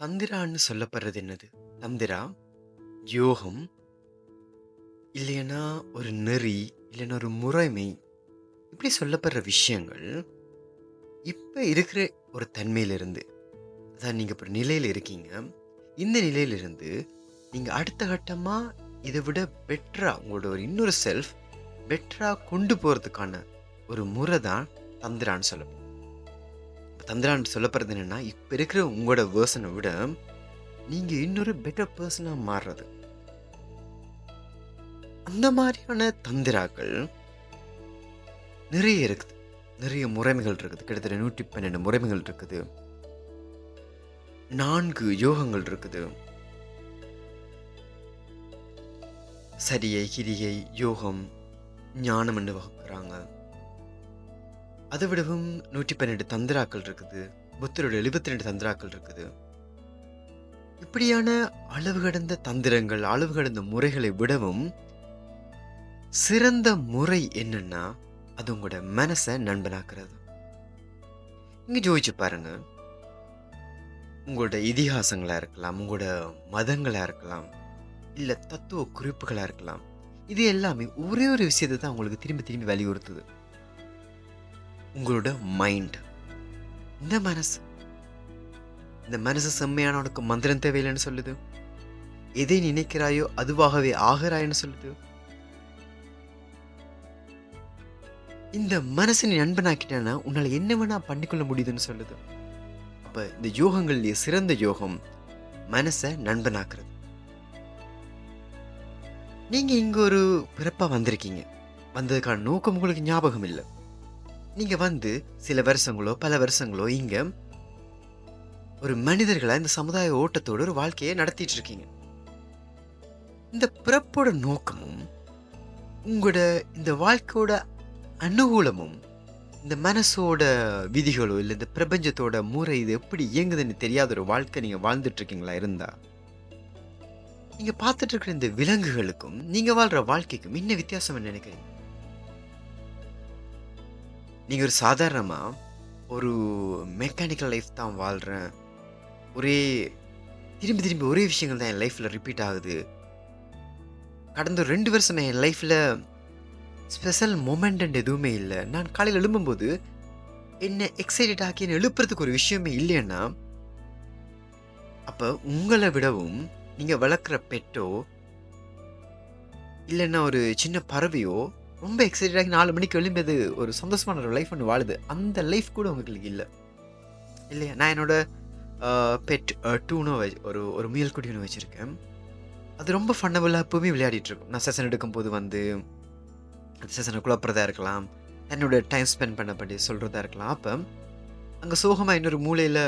தந்திரான்னு சொல்லப்படுறது என்னது? தந்திரா? யோகம். இல்லைன்னா ஒரு நெறி இல்லைன்னா ஒரு முறைமை. இப்படி சொல்லப்படுற விஷயங்கள் இப்போ இருக்கிற ஒரு தன்மையிலிருந்து அதான் நீங்கள் இப்போ நிலையில் இருக்கீங்க. இந்த நிலையிலிருந்து நீங்கள் அடுத்த கட்டமாக இதை விட பெட்டராக உங்களோட ஒரு இன்னொரு செல்ஃப் பெட்டராக கொண்டு போகிறதுக்கான ஒரு முறை தான் தந்திரான்னு சொல்லப்படும் தந்திரான்னு சொல்லப்படுறது என்னென்னா இப்போ இருக்கிற உங்களோட வேர்ஷனை விட நீங்கள் இன்னொரு பெட்டர் பர்சனாக மாறுறது. அந்த மாதிரியான தந்திராக்கள் நிறைய இருக்குது. நிறைய முறைமைகள் இருக்குது. கிட்டத்தட்ட நூற்றி பன்னெண்டு முறைமைகள் இருக்குது. நான்கு யோகங்கள் இருக்குது. சரியை கிரியை யோகம் ஞானம் என்று வகுக்கிறாங்க. அதை விடவும் நூற்றி பன்னெண்டு தந்திராக்கள் இருக்குது. புத்தரோட எழுபத்தி ரெண்டு தந்திராக்கள் இருக்குது. இப்படியான அளவு கடந்த தந்திரங்கள் அளவு கடந்த முறைகளை விடவும் சிறந்த முறை என்னன்னா அது உங்களோட மனசை நண்பனாக்குறது. இங்கே ஜோதிச்சு பாருங்க. உங்களோட இதிகாசங்களாக இருக்கலாம் உங்களோட மதங்களாக இருக்கலாம் இல்லை தத்துவ குறிப்புகளாக இருக்கலாம் இது எல்லாமே ஒரே ஒரு விஷயத்தை தான் உங்களுக்கு திரும்பி திரும்பி வலியுறுத்துது. உங்களோட மைண்ட் இந்த மனசு. இந்த மனசு செம்மையானவனுக்கு மந்திரம் தேவையில்லைன்னு சொல்லுது. எதை நினைக்கிறாயோ அதுவாகவே ஆகிறாய்ன்னு சொல்லுது. இந்த மனசை நீ நண்பனாக்கிட்டேன்னா உன்னால் என்ன வேணா பண்ணிக்கொள்ள முடியுதுன்னு சொல்லுது. அப்போ இந்த யோகங்கள்லேயே சிறந்த யோகம் மனசை நண்பனாக்குறது. நீங்கள் இங்கே ஒரு பிறப்பாக வந்திருக்கீங்க. வந்ததுக்கான நோக்கம் உங்களுக்கு ஞாபகம் இல்லை. நீங்க வந்து சில வருஷங்களோ பல வருஷங்களோ இங்க ஒரு மனிதர்களாக இந்த சமுதாய ஓட்டத்தோட ஒரு வாழ்க்கையை நடத்திட்டு இருக்கீங்க இந்த பிறப்போட நோக்கமும் உங்களோட இந்த வாழ்க்கையோட அனுகூலமும் இந்த மனசோட விதிகளோ இல்லை இந்த பிரபஞ்சத்தோட முறை இது எப்படி இயங்குதுன்னு தெரியாத ஒரு வாழ்க்கை நீங்கள் வாழ்ந்துட்டு இருக்கீங்களா இருந்தா? நீங்கள் பார்த்துட்டு இருக்கிற இந்த விலங்குகளுக்கும் நீங்கள் வாழ்கிற வாழ்க்கைக்கும் என்ன வித்தியாசம் என்ன நினைக்கிறீங்க? நீங்கள் ஒரு சாதாரணமாக ஒரு மெக்கானிக்கல் லைஃப் தான் வாழ்கிறேன் ஒரே திரும்பி திரும்பி ஒரே விஷயங்கள் தான் என் லைஃப்பில் ரிப்பீட் ஆகுது. கடந்த ரெண்டு வருஷம் என் லைஃப்பில் ஸ்பெஷல் மொமெண்ட் எதுவுமே இல்லை. நான் காலையில் எழும்பும்போது என்னை எக்ஸைட்டட் ஆக்கி என்னை எழுப்புறதுக்கு ஒரு விஷயமே இல்லைன்னா அப்போ உங்களை விடவும் நீங்கள் வளர்க்குற பெட்டோ இல்லைன்னா ஒரு சின்ன பறவையோ ரொம்ப எக்ஸைட்டட் ஆகி நாலு மணிக்கு எழும்பியது ஒரு சந்தோஷமான ஒரு லைஃப் ஒன்று வாழுது. அந்த லைஃப் கூட உங்களுக்கு இல்லை. இல்லையா? நான் என்னோட பெட் டூனோ ஒரு ஒரு முயல் குட்டி ஒன்று வச்சுருக்கேன். அது ரொம்ப ஃபன்னபுளாக எப்பவுமே விளையாடிட்டுருக்கும் நான் செஷன் எடுக்கும்போது வந்து அந்த செஷனை குழப்புறதா இருக்கலாம். என்னோட டைம் ஸ்பெண்ட் பண்ண பண்ணி சொல்கிறதா இருக்கலாம். அப்போ அங்கே சோகமாக இன்னொரு மூலையில்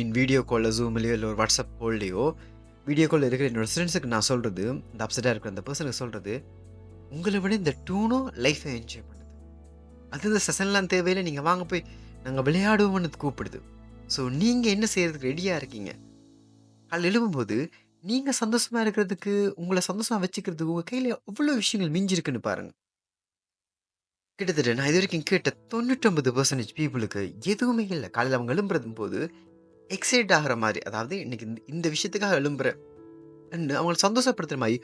இன் வீடியோ காலில் ஜூம்லேயோ இல்லை ஒரு வாட்ஸ்அப் கால்லையோ வீடியோ காலில் இருக்கிற என்னோட ஃப்ரெண்ட்ஸுக்கு நான் சொல்கிறது இந்த அப்செட்டாக இருக்கிற அந்த பர்சனுக்கு சொல்கிறது உங்களை விட இந்த டூனும் லைஃப்பை என்ஜாய் பண்ணுது. அது இந்த செஷன்லாம் தேவையில்லை நீங்கள் வாங்க போய் நாங்கள் விளையாடுவோம்னு கூப்பிடுது. ஸோ நீங்கள் என்ன செய்கிறதுக்கு ரெடியாக இருக்கீங்க? அதில் எழும்பும்போது நீங்கள் சந்தோஷமாக இருக்கிறதுக்கு உங்களை சந்தோஷமாக வச்சுக்கிறதுக்கு உங்கள் கையில் எவ்வளோ விஷயங்கள் மிஞ்சிருக்குன்னு பாருங்கள் கிட்டத்தட்ட நான் இது வரைக்கும் கேட்ட தொண்ணூற்றொம்பது பர்சன்டேஜ் பீப்புளுக்கு எதுவுமே இல்லை. காலையில் அவங்க எழும்புறதும் போது எக்ஸைட் ஆகிற மாதிரி அதாவது இன்னைக்கு இந்த- இந்த விஷயத்துக்காக எழும்புறேன். அவங்களை சந்தோஷப்படுத்துகிற மாதிரி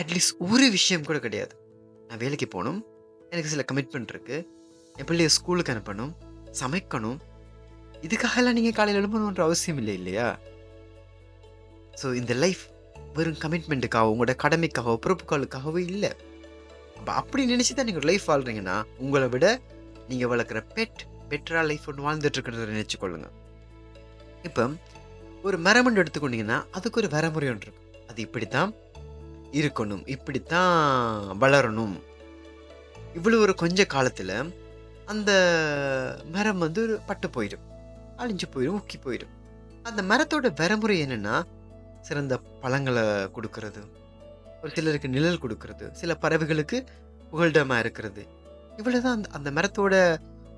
அட்லீஸ்ட் ஒரு விஷயம் கூட கிடையாது. நான் வேலைக்கு போகணும். எனக்கு சில கமிட்மெண்ட் இருக்குது என் பிள்ளைய ஸ்கூலுக்கு அனுப்பணும். சமைக்கணும். இதுக்காகலாம் நீங்கள் காலையில் எழுப்பணுன்ற அவசியம் இல்லை இல்லையா? ஸோ இந்த லைஃப் வெறும் கமிட்மெண்ட்டுக்காகவோ உங்களோட கடமைக்காகவோ பொறுப்புகளுக்காகவோ இல்லை. அப்போ அப்படி நினச்சி தான் நீங்கள் லைஃப் வாழ்கிறீங்கன்னா உங்களை விட நீங்கள் வளர்க்குற பெட் பெட்டராக லைஃப் ஒன்று வாழ்ந்துட்டுருக்கிறத நினச்சிக்கொள்ளுங்க இப்போ ஒரு மரமண்டு எடுத்துக்கொண்டிங்கன்னா அதுக்கு ஒரு வரமுறை ஒன்று இருக்கும் அது இப்படி தான் இருக்கணும். இப்படித்தான் வளரணும். இவ்வளோ ஒரு கொஞ்ச காலத்தில் அந்த மரம் வந்து ஒரு பட்டு போயிடும். அழிஞ்சு போயிடும் ஊக்கி போயிடும். அந்த மரத்தோட வரமுறை என்னென்னா சிறந்த பழங்களை கொடுக்கறது. ஒரு சிலருக்கு நிழல் கொடுக்கறது. சில பறவைகளுக்கு புகழ்டமா இருக்கிறது. இவ்வளோதான் அந்த அந்த மரத்தோட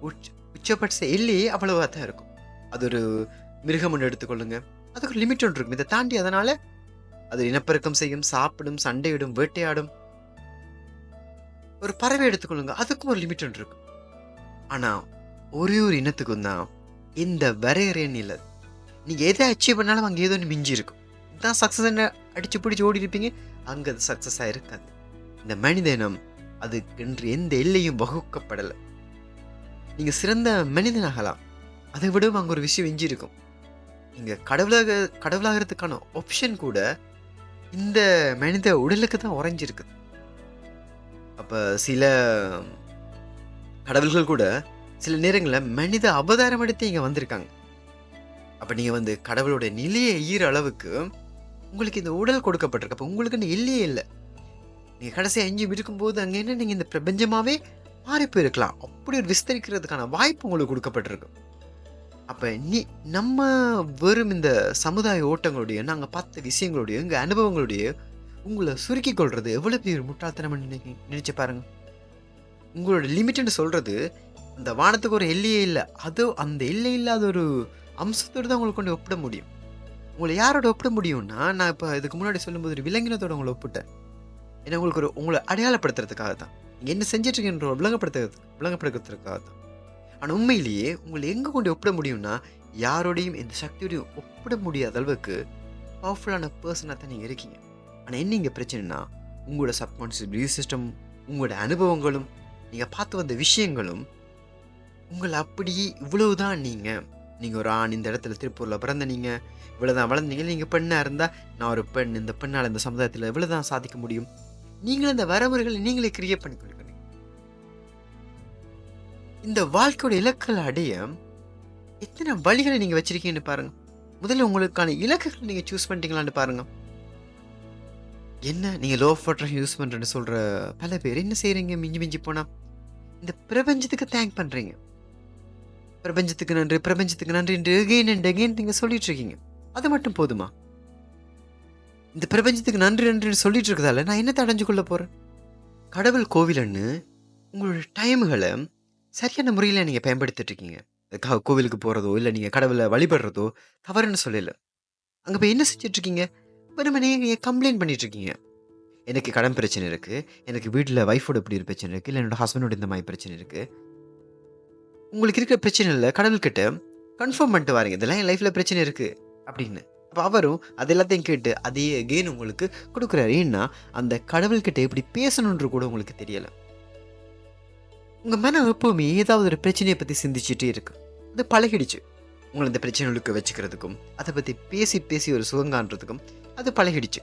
உச்ச உச்சபட்ச எல்லையே அவ்வளோவா தான் இருக்கும். அது ஒரு மிருகம் ஒன்று எடுத்துக்கொள்ளுங்க. அதுக்கு ஒரு லிமிட் ஒன்று இருக்கும். இதை தாண்டி அதனால் அது இனப்பெருக்கம் செய்யும் சாப்பிடும் சண்டையிடும் வேட்டையாடும். ஒரு பறவை எடுத்துக்கொள்ளுங்க. அதுக்கும் ஒரு லிமிட் ஒன்று இருக்கும் ஆனால் ஒரே ஒரு இனத்துக்கும் தான் இந்த வரையறைன்னு இல்லை நீங்கள் எதை அச்சீவ் பண்ணாலும் அங்கே ஏதோ ஒன்று மிஞ்சி இருக்கும். தான் சக்ஸஸ் என்ன? அடிச்சு பிடிச்சி ஓடி இருப்பீங்க. அங்கே அது சக்ஸஸாக இருக்காது. இந்த மனிதனம் அதுக்கென்று எந்த எல்லையும் வகுக்கப்படலை. நீங்கள் சிறந்த மனிதனாகலாம். அதை விடவும் அங்கே ஒரு விஷயம் மிஞ்சி இருக்கும். நீங்கள் கடவுளாக கடவுளாகிறதுக்கான ஆப்ஷன் கூட இந்த மனித உடலுக்கு தான் உறைஞ்சிருக்குது அப்போ சில கடவுள்கள் கூட சில நேரங்களில் மனித அவதாரம் எடுத்து இங்கே வந்திருக்காங்க. அப்போ நீங்கள் வந்து கடவுளோட நிலையை ஈர அளவுக்கு உங்களுக்கு இந்த உடல் கொடுக்கப்பட்டிருக்கு. அப்போ உங்களுக்குன்னு இல்லையே இல்லை. நீங்கள் கடைசியாக எஞ்சி இருக்கும்போது அங்கே என்ன நீங்கள் இந்த பிரபஞ்சமாகவே மாறி போயிருக்கலாம். அப்படி ஒரு விஸ்தரிக்கிறதுக்கான வாய்ப்பு உங்களுக்கு கொடுக்கப்பட்டிருக்கு. அப்போ நீ நம்ம வெறும் இந்த சமுதாய ஓட்டங்களுடைய நாங்கள் பார்த்த விஷயங்களுடைய எங்கள் அனுபவங்களுடைய உங்களை சுருக்கி கொள்வது எவ்வளோ பெரிய முட்டாள்தனம்னு முட்டாள்தனம் நினைக்க நினைச்சு பாருங்க. உங்களோட லிமிட்னு சொல்கிறது அந்த வானத்துக்கு ஒரு எல்லையே இல்லை. அது அந்த எல்லை இல்லாத ஒரு அம்சத்தோடு தான் உங்களை கொண்டு ஒப்பிட முடியும். உங்களை யாரோட ஒப்பிட முடியும்னா நான் இப்போ இதுக்கு முன்னாடி சொல்லும்போது ஒரு விலங்கினத்தோட உங்களை ஒப்பிட்டேன். ஏன்னா உங்களுக்கு ஒரு உங்களை அடையாளப்படுத்துறதுக்காக தான் நீங்கள் என்ன செஞ்சிட்ருக்கீன்ற விளங்கப்படுத்துறது விளங்கப்படுத்துறதுக்காக தான் ஆனால் உண்மையிலேயே உங்களை எங்கே கொண்டு ஒப்பிட முடியும்னா யாரோடையும் இந்த சக்தியோடையும் ஒப்பிட முடியாத அளவுக்கு பவர்ஃபுல்லான பர்சனாக தான் நீங்கள் இருக்கீங்க. ஆனால் என்ன இங்கே பிரச்சனைனா உங்களோட சப்கான்ஷியஸ் பிலீவ் சிஸ்டம் உங்களோட அனுபவங்களும் நீங்கள் பார்த்து வந்த விஷயங்களும் உங்களை அப்படியே இவ்வளவுதான் நீங்கள் நீங்கள் ஒரு ஆண் இந்த இடத்துல திருப்பூரில் பிறந்த நீங்கள் இவ்வளோதான் வளர்ந்தீங்க நீங்கள் பெண்ணாக இருந்தால் நான் ஒரு பெண் இந்த பெண்ணால் இந்த சமுதாயத்தில் இவ்வளோ தான் சாதிக்க முடியும். நீங்களும் இந்த வரமுறைகளை நீங்களே கிரியேட் பண்ணி இந்த வாழ்க்கையோட இலக்குகள் அடைய எத்தனை வழிகளை நீங்கள் வச்சுருக்கீங்கன்னு பாருங்கள் முதல்ல உங்களுக்கான இலக்குகளை நீங்கள் சூஸ் பண்ணிட்டீங்களான்னு பாருங்கள் என்ன? நீங்கள் லோ ஃபோட்டோ யூஸ் பண்ணுறேன்னு சொல்கிற பல பேர் என்ன செய்கிறீங்க மிஞ்சி மிஞ்சி போனால் இந்த பிரபஞ்சத்துக்கு தேங்க் பண்ணுறீங்க பிரபஞ்சத்துக்கு நன்றி பிரபஞ்சத்துக்கு நன்றி என்று எகெயின் அண்ட் எகெயின் நீங்கள் சொல்லிட்டு இருக்கீங்க. அது மட்டும் போதுமா? இந்த பிரபஞ்சத்துக்கு நன்றி நன்றின்னு சொல்லிட்டு இருக்கதால நான் என்னத்தை அடைஞ்சு கொள்ள போகிறேன் கடவுள் கோவிலன்னு உங்களோட டைமுகளை சரியான முறையில் நீங்கள் பயன்படுத்திட்டுருக்கீங்க. கோவிலுக்கு போகிறதோ இல்லை நீங்கள் கடவுளை வழிபடுறதோ தவறுன்னு சொல்லல. அங்கே போய் என்ன செஞ்சிட்ருக்கீங்க வெறுமனே நீங்கள் கம்ப்ளைண்ட் பண்ணிகிட்ருக்கீங்க எனக்கு கடன் பிரச்சனை இருக்குது எனக்கு வீட்டில் ஒய்ஃபோட இப்படி ஒரு பிரச்சனை இருக்குது இல்லை என்னோட ஹஸ்பண்டோட இந்த மாதிரி பிரச்சனை இருக்குது உங்களுக்கு இருக்கிற பிரச்சனை இல்லை. கடவுள்கிட்ட கன்ஃபார்ம் பண்ணிட்டு வாரீங்க. இதெல்லாம் என் லைஃப்பில் பிரச்சனை இருக்குது அப்படின்னு. அப்போ அவரும் அது எல்லாத்தையும் கேட்டு அதே அகெயின் உங்களுக்கு கொடுக்குறாரு. ஏன்னா அந்த கடவுள்கிட்ட எப்படி பேசணுன்ற கூட உங்களுக்கு தெரியலை. உங்கள் மனம் எப்போவுமே ஏதாவது ஒரு பிரச்சனையை பற்றி சிந்திச்சுட்டே இருக்கு. அது பழகிடுச்சு. உங்களை இந்த பிரச்சனைகளுக்கு வச்சுக்கிறதுக்கும் அதை பற்றி பேசி பேசி ஒரு சுகங்கான்றதுக்கும் அது பழகிடுச்சு.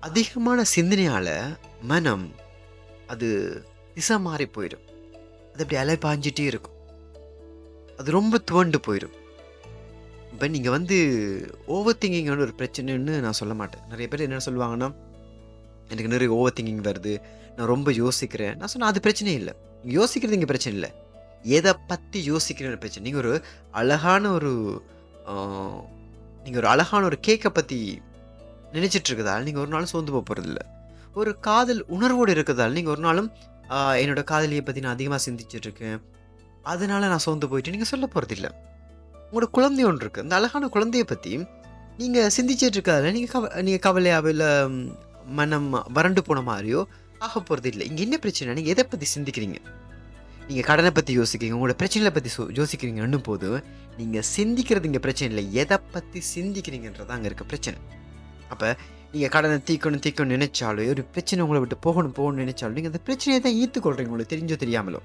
அதிகமான சிந்தனையால் மனம் அது திசை மாறி போயிடும். அது அப்படி அலை பாஞ்சிட்டே இருக்கும். அது ரொம்ப துவண்டு போயிடும். இப்போ நீங்கள் வந்து ஓவர் திங்கிங்கான ஒரு பிரச்சனைன்னு நான் சொல்ல மாட்டேன். நிறைய பேர் என்ன சொல்லுவாங்கன்னா எனக்கு நிறைய ஓவர் திங்கிங் வருது. நான் ரொம்ப யோசிக்கிறேன். நான் சொன்னேன் அது பிரச்சனை இல்லை. நீங்கள் யோசிக்கிறது இங்கே பிரச்சனை இல்லை. எதை பற்றி யோசிக்கிறேன்னு பிரச்சனை. நீங்கள் ஒரு அழகான ஒரு நீங்கள் ஒரு அழகான ஒரு கேக்கை பற்றி நினச்சிட்டு இருக்கதால் நீங்கள் ஒரு நாளும் சோர்ந்து போக போகிறதில்ல ஒரு காதல் உணர்வோடு இருக்கிறதால் நீங்கள் ஒரு நாளும் என்னோடய காதலியை பற்றி நான் அதிகமாக சிந்திச்சிட்டு இருக்கேன். நான் சோர்ந்து போயிட்டு நீங்கள் சொல்ல போகிறதில்ல உங்களோட குழந்தை ஒன்று இருக்குது அந்த அழகான குழந்தைய பற்றி நீங்கள் சிந்திச்சிட்டு இருக்கிறதால நீங்கள் கவ நீங்கள் கவலையாவோ இல்லை மனம் வறண்டு போன மாதிரியோ ஆக போகிறது இல்லை. இங்கே என்ன பிரச்சனை? நீங்கள் எதை பற்றி சிந்திக்கிறீங்க? நீங்கள் கடனை பற்றி யோசிக்கிறீங்க உங்களோட பிரச்சனைகளை பற்றி சோ யோசிக்கிறீங்கன்னும் போது நீங்கள் சிந்திக்கிறது இங்கே பிரச்சனை இல்லை. எதை பற்றி சிந்திக்கிறீங்கன்றது அங்கே இருக்க பிரச்சனை. அப்போ நீங்கள் கடனை தீக்கணும் தீக்கணும் நினைச்சாலும் ஒரு பிரச்சனை உங்களை விட்டு போகணும் போகணும்னு நினைச்சாலும் நீங்கள் அந்த பிரச்சனையை தான் ஈத்துக்கொள்கிறீங்க உங்களுக்கு தெரிஞ்சோ தெரியாமலோ.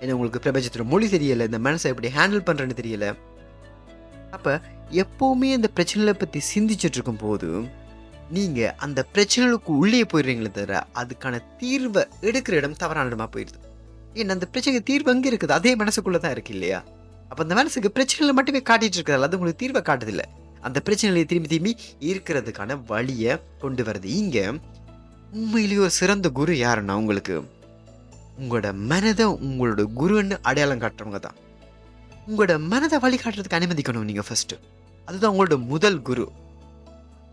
ஏன்னா உங்களுக்கு பிரபஞ்சத்தில் மொழி தெரியலை இந்த மனசை எப்படி ஹேண்டில் பண்ணுறேன்னு தெரியலை. அப்போ எப்போவுமே அந்த பிரச்சனைகளை பற்றி சிந்திச்சுட்டு இருக்கும் போது நீங்கள் அந்த பிரச்சனைகளுக்கு உள்ளே போயிடுறீங்களே தவிர அதுக்கான தீர்வை எடுக்கிற இடம் தவறான இடமா போயிடுது ஏன்னா அந்த பிரச்சனைக்கு தீர்வு அங்கே இருக்குது. அதே மனசுக்குள்ளே தான் இருக்கு இல்லையா? அப்போ அந்த மனசுக்கு பிரச்சனைகளை மட்டுமே காட்டிகிட்டு இருக்கிறதால அது உங்களுக்கு தீர்வை காட்டுதில்லை. அந்த பிரச்சனைகளை திரும்பி திரும்பி இருக்கிறதுக்கான வழியை கொண்டு வருது. இங்கே உண்மையிலேயே ஒரு சிறந்த குரு யாருன்னா உங்களுக்கு? உங்களோட மனதை உங்களோட குருன்னு அடையாளம் காட்டுறவங்க தான். உங்களோட மனதை வழிகாட்டுறதுக்கு அனுமதிக்கணும் நீங்கள் ஃபஸ்ட்டு அதுதான் உங்களோட முதல் குரு.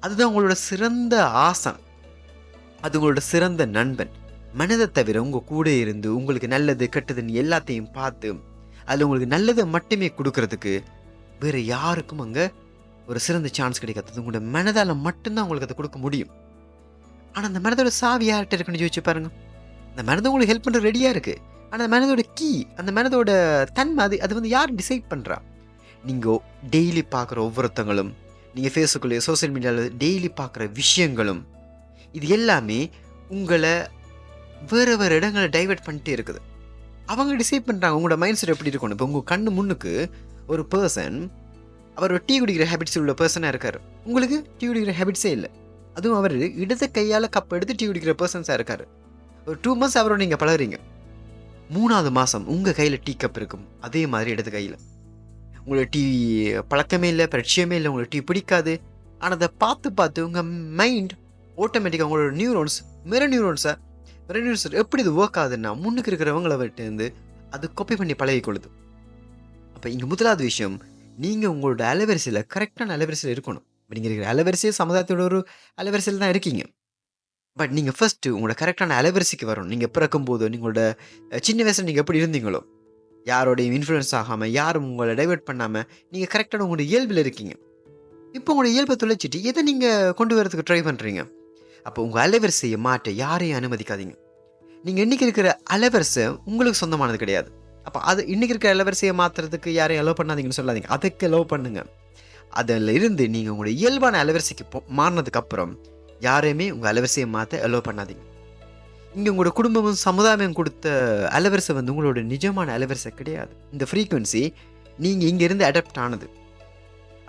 அதுதான் உங்களோட சிறந்த ஆசன் அது உங்களோட சிறந்த நண்பன். மனதை தவிர உங்கள் கூட இருந்து உங்களுக்கு நல்லது கெட்டதுன்னு எல்லாத்தையும் பார்த்து அதில் உங்களுக்கு நல்லதை மட்டுமே கொடுக்கறதுக்கு வேறு யாருக்கும் அங்கே ஒரு சிறந்த சான்ஸ் கிடைக்காது உங்களோட மனதால் மட்டும்தான் உங்களுக்கு அதை கொடுக்க முடியும். ஆனால் அந்த மனதோட சாவி யார்கிட்ட இருக்குன்னு யோசிச்சு பாருங்க. அந்த மனதை உங்களுக்கு ஹெல்ப் பண்ணுற ரெடியாக இருக்குது ஆனால் அந்த மனதோட கீ அந்த மனதோட தன்மை அது அது வந்து யார் டிசைட் பண்ணுறா நீங்கள் டெய்லி பார்க்குற ஒவ்வொருத்தங்களும் நீங்கள் ஃபேஸ்புக்கில் சோசியல் மீடியாவில் டெய்லி பார்க்குற விஷயங்களும் இது எல்லாமே உங்களை வேறு வேறு இடங்களை டைவர்ட் பண்ணிட்டே இருக்குது. அவங்க டிசைட் பண்ணுறாங்க உங்களோட மைண்ட் செட் எப்படி இருக்கணும் இப்போ உங்கள் கண்ணு முன்னுக்கு ஒரு பர்சன் அவர் டீ குடிக்கிற ஹேபிட்ஸ் உள்ள பர்சனாக இருக்கார். உங்களுக்கு டீ குடிக்கிற ஹேபிட்ஸே இல்லை. அதுவும் அவர் இடது கையால் கப் எடுத்து டீ குடிக்கிற பர்சன்ஸாக இருக்கார். ஒரு டூ மந்த்ஸ் அவரோட நீங்கள் பழகுறீங்க. மூணாவது மாதம் உங்கள் கையில் டீ கப் இருக்கும். அதே மாதிரி இடது கையில். உங்களுக்கு டிவி பழக்கமே இல்லை பரிச்சயமே இல்லை உங்களுக்கு டீ பிடிக்காது. ஆனால் அதை பார்த்து பார்த்து உங்கள் மைண்ட் ஆட்டோமேட்டிக்காக உங்களோட நியூரோன்ஸ் மிர நியூரோன்ஸை மிர நியூரோன்ஸ் எப்படி இது ஒர்க் ஆகுதுன்னா முன்னுக்கு இருக்கிறவங்கள விட்டு அது கொப்பி பண்ணி பழகிக்கொள்ளுது அப்போ இங்கே முதலாவது விஷயம் நீங்கள் உங்களோட அலைவரிசையில் கரெக்டான அலைவரிசையில் இருக்கணும். இப்போ நீங்கள் இருக்கிற அலைவரிசையை சமுதாயத்தோட ஒரு அலைவரிசையில் தான் இருக்கீங்க. பட் நீங்கள் ஃபஸ்ட்டு உங்களோட கரெக்டான அலைவரிசைக்கு வரணும். நீங்கள் பிறக்கும் போதோ நீங்களோட சின்ன வயசில் நீங்கள் எப்படி இருந்தீங்களோ யாரோடையும் இன்ஃப்ளூயன்ஸ் ஆகாமல் யாரும் உங்களை டைவெர்ட் பண்ணாமல் நீங்கள் கரெக்டான உங்களோட இயல்பில் இருக்கீங்க. இப்போ உங்களோட இயல்பை தொலைச்சிட்டு எதை நீங்கள் கொண்டு வரதுக்கு ட்ரை பண்ணுறீங்க அப்போ உங்கள் அலைவரிசையை மாற்ற யாரையும் அனுமதிக்காதீங்க. நீங்கள் இன்றைக்கி இருக்கிற அலைவரிசை உங்களுக்கு சொந்தமானது கிடையாது. அப்போ அது இன்றைக்கி இருக்கிற அலைவரிசையை மாற்றுறதுக்கு யாரையும் அலோவ் பண்ணாதீங்கன்னு சொல்லாதீங்க. அதுக்கு அலோவ் பண்ணுங்கள் அதில் இருந்து நீங்கள் உங்களுடைய இயல்பான அலைவரிசைக்கு போ மாறினதுக்கப்புறம் யாரையுமே உங்கள் அலைவரிசையை மாற்ற அலோவ் பண்ணாதீங்க. இங்கே உங்களோட குடும்பமும் சமுதாயம் கொடுத்த அலவரிசை வந்து உங்களோட நிஜமான அலவரிசை கிடையாது. இந்த ஃப்ரீக்குவென்சி நீங்கள் இங்கேருந்து அடாப்ட் ஆனது.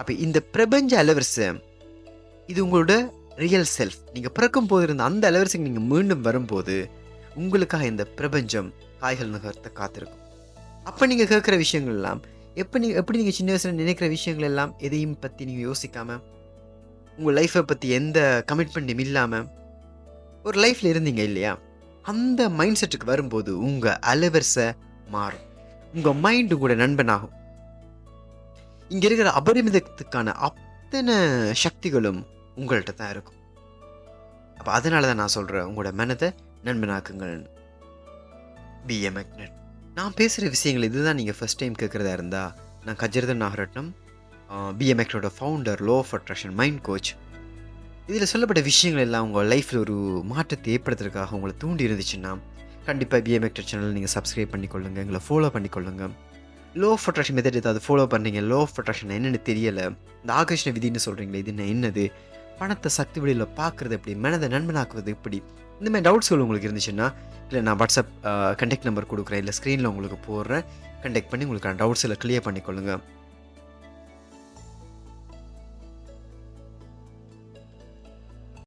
அப்போ இந்த பிரபஞ்ச அலவரிசை இது உங்களோட ரியல் செல்ஃப் நீங்கள் பிறக்கும் போது இருந்த அந்த அலவரிசைக்கு நீங்கள் மீண்டும் வரும்போது உங்களுக்காக இந்த பிரபஞ்சம் காய்கள் நகர்த்த காத்திருக்கும். அப்போ நீங்கள் கேட்குற விஷயங்கள்லாம் எப்போ நீங்கள் எப்படி நீங்கள் சின்ன வயசில் நினைக்கிற விஷயங்கள் எல்லாம் எதையும் பற்றி நீங்கள் யோசிக்காமல் உங்கள் லைஃப்பை பற்றி எந்த கமிட்மெண்ட்டும் இல்லாமல் ஒரு லைஃப்பில் இருந்தீங்க இல்லையா? அந்த மைண்ட் செட்டுக்கு வரும்போது உங்கள் அலைவரிசை மாறும். உங்கள் மைண்டு கூட நண்பனாகும். இங்கே இருக்கிற அபரிமிதத்துக்கான அத்தனை சக்திகளும் உங்கள்கிட்ட தான் இருக்கும். அப்போ அதனால தான் நான் சொல்கிறேன் உங்களோட மனதை நண்பனாக்குங்கள்னு பிஏ மேக்னெட் நான் பேசுகிற விஷயங்கள் இதுதான் நீங்கள் ஃபஸ்ட் டைம் கேட்குறதா இருந்தால் நான் Gajarthan Nagaratnam பிஎம்எக்னோட founder law of attraction mind coach இதில் சொல்லப்பட்ட விஷயங்கள் எல்லாம் உங்கள் லைஃப்பில் ஒரு மாற்றத்தை ஏற்படுத்துறதுக்காக உங்களை தூண்டி இருந்துச்சுன்னா கண்டிப்பாக பிஎம் மேக்டர் சேனல் நீங்கள் சப்ஸ்கிரைப் பண்ணிக்கொள்ளுங்கள் எங்களை ஃபாலோ பண்ணிக்கொள்ளுங்கள் லோ ஆஃப் அட்ராக்ஷன் மெத்தட் ஏதாவது ஃபாலோ பண்ணுறீங்க லோ ஆஃப் அட்ராக்ஷன் என்னென்னு தெரியலை. இந்த ஆகர்ஷண விதின்னு சொல்கிறீங்களே இது என்ன என்னது? பணத்தை சக்தி வழியில் பார்க்குறது எப்படி? மனதை நண்பனாக்குவது எப்படி? இந்த மாதிரி டவுட்ஸ்கள் உங்களுக்கு இருந்துச்சுன்னா இல்லை நான் வாட்ஸ்அப் கண்டெக்ட் நம்பர் கொடுக்குறேன் இல்லை ஸ்க்ரீனில் உங்களுக்கு போடுறேன் கண்டெக்ட் பண்ணி உங்களுக்கான டவுட்ஸ் எல்லாம் கிளியர் பண்ணிக்கொள்ளுங்க.